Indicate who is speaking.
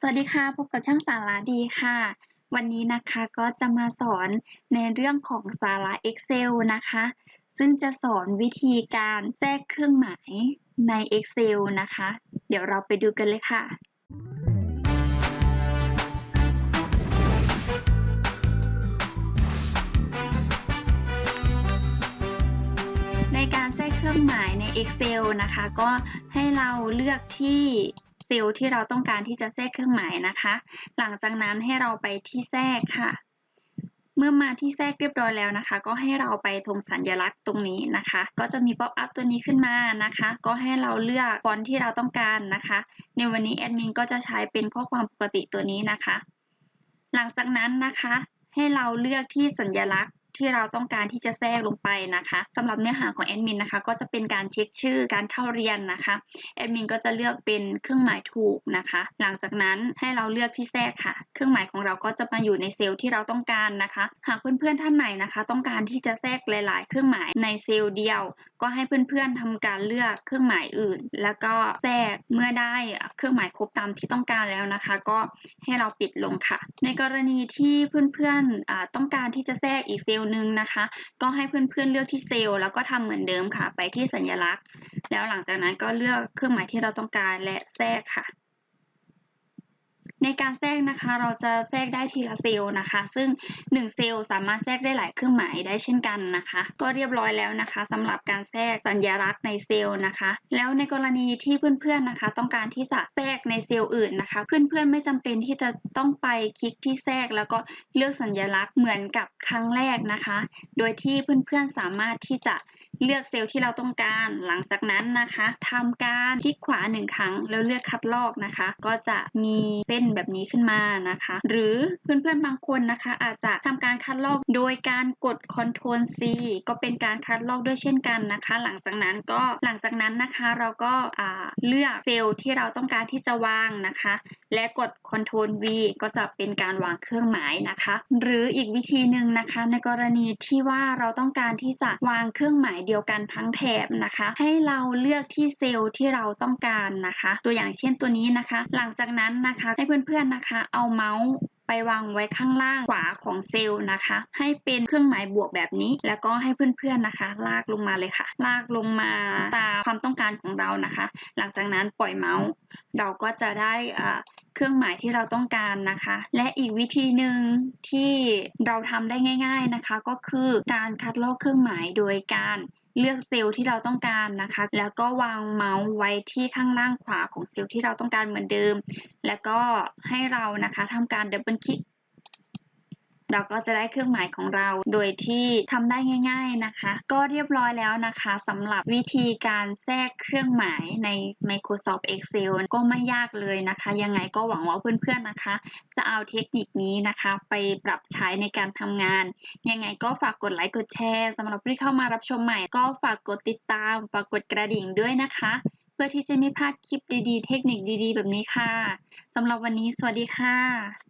Speaker 1: สวัสดีค่ะ พบกับช่างสาระดีค่ะ วันนี้นะคะก็จะมาสอนในเรื่องของสาระ Excel นะคะ ซึ่งจะสอนวิธีการแทรกเครื่องหมายใน Excel นะคะ เดี๋ยวเราไปดูกันเลยค่ะ ในการแทรกเครื่องหมายใน Excel นะคะ ก็ให้เราเลือกที่ เซลล์ที่เราต้องการที่จะแทรกเครื่องหมายนะคะ หลังจากนั้นให้เราไปที่แทรกค่ะ เมื่อมาที่แทรกเรียบร้อยแล้วนะคะ ก็ให้เราไปตรงสัญลักษณ์ตรงนี้นะคะ ก็จะมีป๊อปอัพตัวนี้ขึ้นมานะคะ ก็ให้เราเลือกฟอนต์ที่เราต้องการนะคะ ในวันนี้แอดมินก็จะใช้เป็นข้อความปกติตัวนี้นะคะ หลังจากนั้นนะคะ ให้เราเลือกที่สัญลักษณ์ ที่เราต้องการที่จะแทรกลงไปนะคะสำหรับเนื้อหาของแอดมินนะคะก็จะเป็นการเช็คชื่อการเข้าเรียนนะคะแอดมินก็จะเลือกเป็นเครื่องหมายถูกนะคะ หลังจากนั้นให้เราเลือกที่แทรกค่ะ เครื่องหมายของเราก็จะมาอยู่ในเซลล์ที่เราต้องการนะคะ หากเพื่อนๆท่านไหนนะคะ ต้องการที่จะแทรกหลาย ๆ เครื่องหมายในเซลล์เดียว ก็ให้เพื่อนๆทำการเลือกเครื่องหมายอื่น แล้วก็แทรกเมื่อได้เครื่องหมายครบตามที่ต้องการแล้วนะคะ ก็ให้เราปิดลงค่ะ ในกรณีที่เพื่อนๆต้องการที่จะแทรกอีกเซลล์หนึ่งนะคะ ก็ให้เพื่อนๆเลือกที่เซลล์แล้วก็ทำเหมือนเดิมค่ะ ไปที่สัญลักษณ์ แล้วหลังจากนั้นก็เลือกเครื่องหมายที่เราต้องการและแทรกค่ะ ในการแทรกนะคะ เราจะแทรกได้ทีละเซลล์นะคะ ซึ่ง 1 เซลล์สามารถแทรกได้หลายเครื่องหมายได้เช่นกันนะคะ ก็เรียบร้อยแล้วนะคะสำหรับการแทรกสัญลักษณ์ในเซลล์นะคะ แล้วในกรณีที่เพื่อนๆนะคะ ต้องการที่จะแทรกในเซลล์อื่นนะคะ เพื่อนๆไม่จำเป็นที่จะต้องไปคลิกที่แทรกแล้วก็เลือกสัญลักษณ์เหมือนกับครั้งแรกนะคะ โดยที่เพื่อนๆสามารถที่จะ เลือกเซลล์ที่เราต้องการ หลังจากนั้นนะคะทำการคลิกขวาหนึ่งครั้ง แล้วเลือกคัดลอกนะคะ ก็จะมีเส้นแบบนี้ขึ้นมานะคะ หรือเพื่อนๆบางคนนะคะ อาจจะทำการคัดลอกโดยการกด Ctrl C ก็เป็นการคัดลอกด้วยเช่นกันนะคะ หลังจากนั้นก็หลังจากนั้นนะคะเราก็าเลือกเซลล์ที่เราต้องการที่จะวางนะคะ และกด Ctrl V ก็จะเป็นการวางเครื่องหมายนะคะ หรืออีกวิธีหนึ่งนะคะ ในกรณีที่ว่าเราต้องการที่จะวางเครื่องหมายเดียวกันทั้งแถบนะคะ ให้เราเลือกที่เซลล์ที่เราต้องการนะคะ ตัวอย่างเช่นตัวนี้นะคะ หลังจากนั้นนะคะให้เพื่อนๆนะคะ เอาเมาส์ ไปวางไว้ข้างล่างขวาของเซลล์นะคะ ให้เป็นเครื่องหมายบวกแบบนี้ แล้วก็ให้เพื่อนๆนะคะ ลากลงมาเลยค่ะ ลากลงมาตามความต้องการของเรานะคะ หลังจากนั้นปล่อยเมาส์เราก็จะได้เครื่องหมายที่เราต้องการนะคะ และอีกวิธีหนึ่งที่เราทำได้ง่าย ๆนะคะ ก็คือการคัดลอกเครื่องหมายโดยการ เลือกเซลล์ที่เราต้องการนะคะ แล้วก็วางเมาส์ไว้ที่ข้างล่างขวาของเซลล์ที่เราต้องการเหมือนเดิม แล้วก็ให้เรานะคะทำการดับเบิลคลิก เราก็จะได้เครื่องหมายของเรา โดยที่ทำได้ง่าย ๆนะคะ ก็เรียบร้อยแล้วนะคะสำหรับวิธีการแทรกเครื่องหมายใน Microsoft Excel ก็ไม่ยากเลยนะคะ ยังไงก็หวังว่าเพื่อนๆนะคะ จะเอาเทคนิคนี้นะคะ ไปปรับใช้ในการทำงาน ยังไงก็ฝากกดไลค์กดแชร์สำหรับที่เข้ามารับชมใหม่ ก็ฝากกดติดตามฝากกดกระดิ่งด้วยนะคะ เพื่อที่จะไม่พลาดคลิปดีๆ เทคนิคดีๆ แบบนี้ค่ะสำหรับวันนี้สวัสดีค่ะ